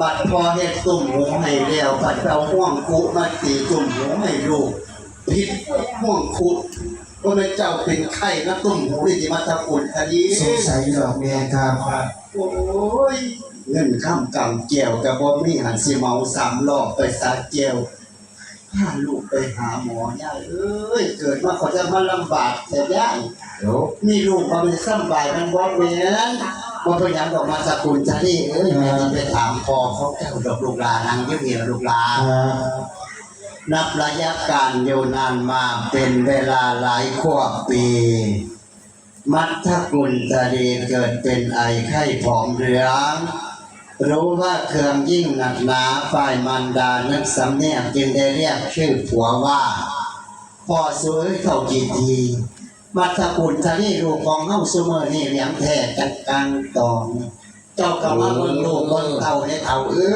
บัดพอเฮ็ดตุ่มหูให้แล้วบัดเอาห่วงคุมาตีตุ่มหูให้ลูกผิดห่วงคุก็เลยเจ้าเป็นไข้นะตุ่มหูที่มาตะกุดคดีสงสัยดอกแม่ครับโอ้ยเงินข้ามกำเกี่ยวกับบ่มีหันสิเมาสามรอบไปสาเจียวพาลูกไปหาหมอย่าเอ้ยเกิดมาเขาจะมาลำบากแต่ย่ายเดี๋ยวมีลูกมาเป็นซ้ำบายมันบ่เหมือน บ่เป็นหยังดอกมาสกุลจะได้เอ้ยแม่ที่ไปถามพอเขาเจ้าดอกลูกหลานนางเยี่ยมเหียลูกหลานครับนับระยะการอยู่นานมาเป็นเวลาหลายขวบปี มัทธกุลตรีเกิดเป็นไอไข้ผอมเหลืองรู้ว่าเครื่องยิ่งหนักหนาฝ่ายมันดานึกสำเนียกจึงได้เรียกชื่อผัวว่าพ่อสวยเข้ากี่ที มัทธกุลตรีลูกของเฮาซุเมอนี่เลี้ยงแท้จัดการตอง เจ้ากำลังเบิ่งลูกเบิ่งเต่าในเต่าเอ้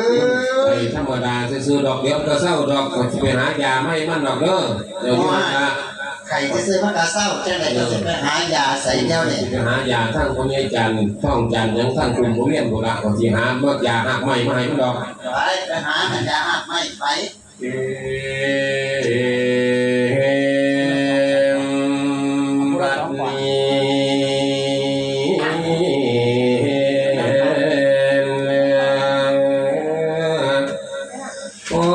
ไปยธรรมดาซื้อๆดอกเดียวก็เศร้าดอกก็สิไปหายาไม่มันดอกเด้อเดี๋ยวนี้มันจะไข่ที่ซื้อมากระเศร้าจังไหนก็จะไปหายาใส่แก้วเนี่ยไปหายาทั้งคนยายจันทร์ท่องจันทร์ยังทั้งกลุ่มผู้เรียนโบราณก็สิหาเมื่อยาหักใหม่มาให้มันดอกไปไปหามันยาหักไม่ไป เอ่อ พอ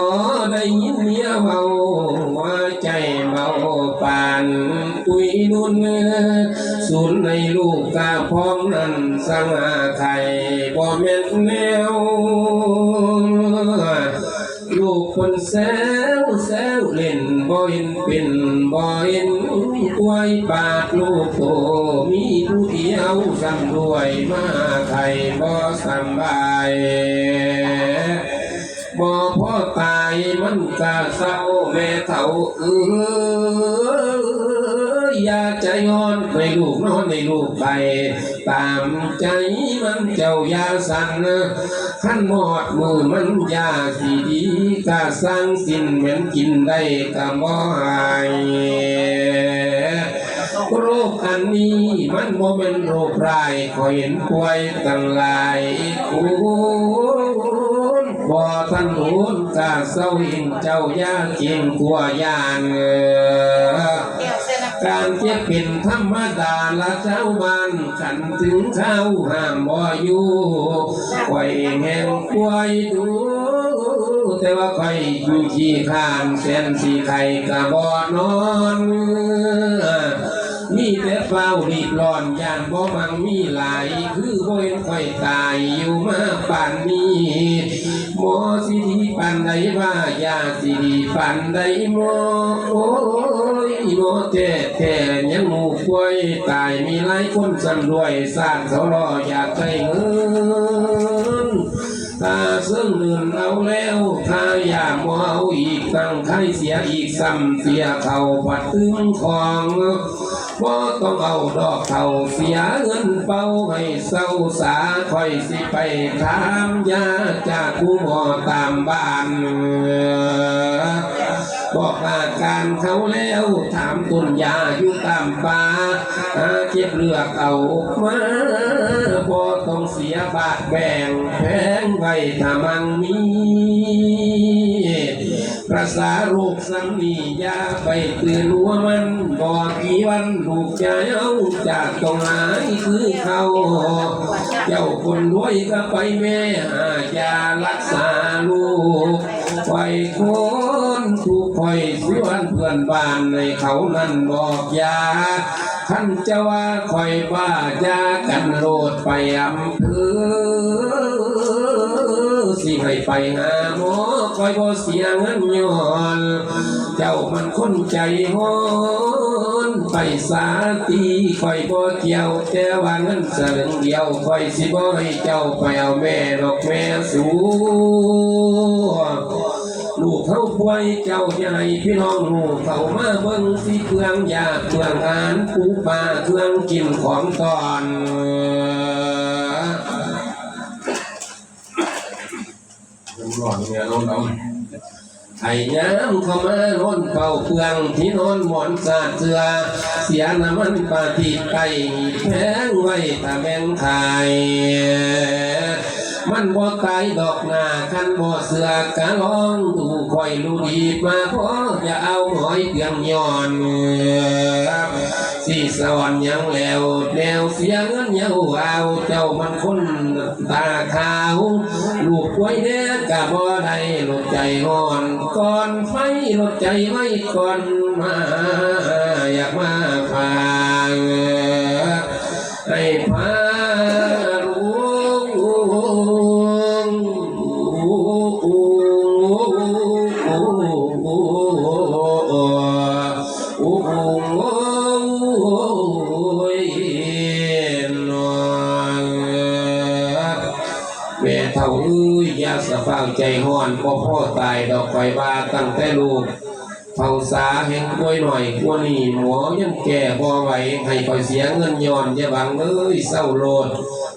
ได้ยินเมียเบาว่าใจเบาปานปุยนุ่นสูนในลูกกาพร้อมนั้นสังอาไข่บ่แม่นแนวลูกคนแซวแซวเล่นบ่เห็นเป็นบ่เห็นกวยปาดลูกโตมีผู้เดียวสำรวยมาไทยบ่สบาย มันกะเศร้าแม่เฒ่าเอ้ยอย่าใจงอนในลูกนอนในลูกไป ตามใจมันเจ้ายาสั่นขั้นหมอดมือมันยาสีดีกะสร้างสิ้นเหมือนกินได้กะบ่หายโรคอันนี้มันบ่เป็นโรคร้ายขอเห็นป่วยตั้งหลายคุณ บ่ทันหุนกะเศร้าหินเจ้ายาเกียงกลัวยานเออการเจ็บเป็นธรรมดาละเจ้าบ้านขันถึงเข้าห้ามบ่อยู่ไว้แห่งป่วยดู แต่ว่าใครอยู่ขี้ข้านเส้นสีไข่กะบ่นอนมีแต่เฝ้ารีบร้อนยานบ่มังมีหลาย คือบ่เห็นค่อยตายอยู่มาป่านนี้ หมสิดีปานใดว่ายาสิดีปานใดหมอโอ้ยหมอแท้แท้ยังหมูกล้วยตายมีหลายคนสั่นรวยสร้างเขารออยากได้เงินถ้าซึ่งเดินเอาแล้วถ้าอยากมเอาอีกตั้งใครเสียอีกซ้ำเสียเขาปัดตึงของ บ่ต้องเอาดอกเขาเสียเงินเป้าให้เศร้าสาคอยสิไปถามยาจากผู้หมอตามบ้านบอกอาการเขาแล้วถามต้นยาอยู่ตามป่าหาเจ็บเลือกเอามาพอต้องเสียบาทแบ่งแพงไว้ถ้ามันมี ระสาโรคสังนียาไปเตือนหัวมันบอกีวันลูกจะเอาจากตรงไหนคือเขาเจ้าคนรวยก็ไปแม่หายารักษาลูกไว้คนถูกคอยสิวันเพื่อนบ้านในเขานั่นบอกยาท่านจะว่าคอยบ้ายากันโลดไปอำเภอสิให้ไปหาหมอ คอยบ่เสียเงินย้อน เจ้ามันคนใจฮ้อนไปสาตีคอยบ่เกี่ยวแต่ว่าเงินสลึงเดียวคอยสิบ่ให้เจ้าไปเอาแม่ดอกแม่สูลูกเขาป่วยเจ้าใหญ่พี่น้องลูกเขามาเบิ่งสิเครื่องยาเครื่องอาหารปูปลาเครื่องกินของตอน ร้อนเนี่ยร้อนร้อนไอ้ย้ำเข้ามานอนเป่าเครื่องที่นอนหมอนสาดเสือ เสียน้ำมันปาติไก่แพงไว้ตาแบงขายมันบ่ตายดอกหน้าคันบ่เสือกะลองดูคอยรู้ดีมาพอจะเอาหอยเพียงย้อน สีสอนหยังแล้วแนวเสียเงินเยาเอาเจ้ามันคนตาขาวลูกไว้เด้อกะบ่ได้ลดใจอ่อนก่อนไฟลดใจไว้ก่อนมาอยากมาฟา ใจห้อนพ่อพ่อตายดอกไฟว่าตั้งแต่ลูกเท่าสาแห่งกล้วยหน่อยกลัวนี่หมอยังแก่พอไหวให้คอยเสียเงินย้อนอย่าบังเอ้ยเศร้าโลด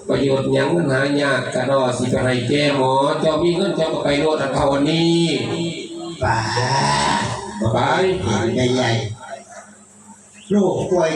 ประโยชน์ยังมันหายากกระดอสิไปให้แก่หมอเจ้ามีเงินเจ้าก็ไปโลดอันเท่านนี้ป่าไปใหญ่ๆโรคป่วย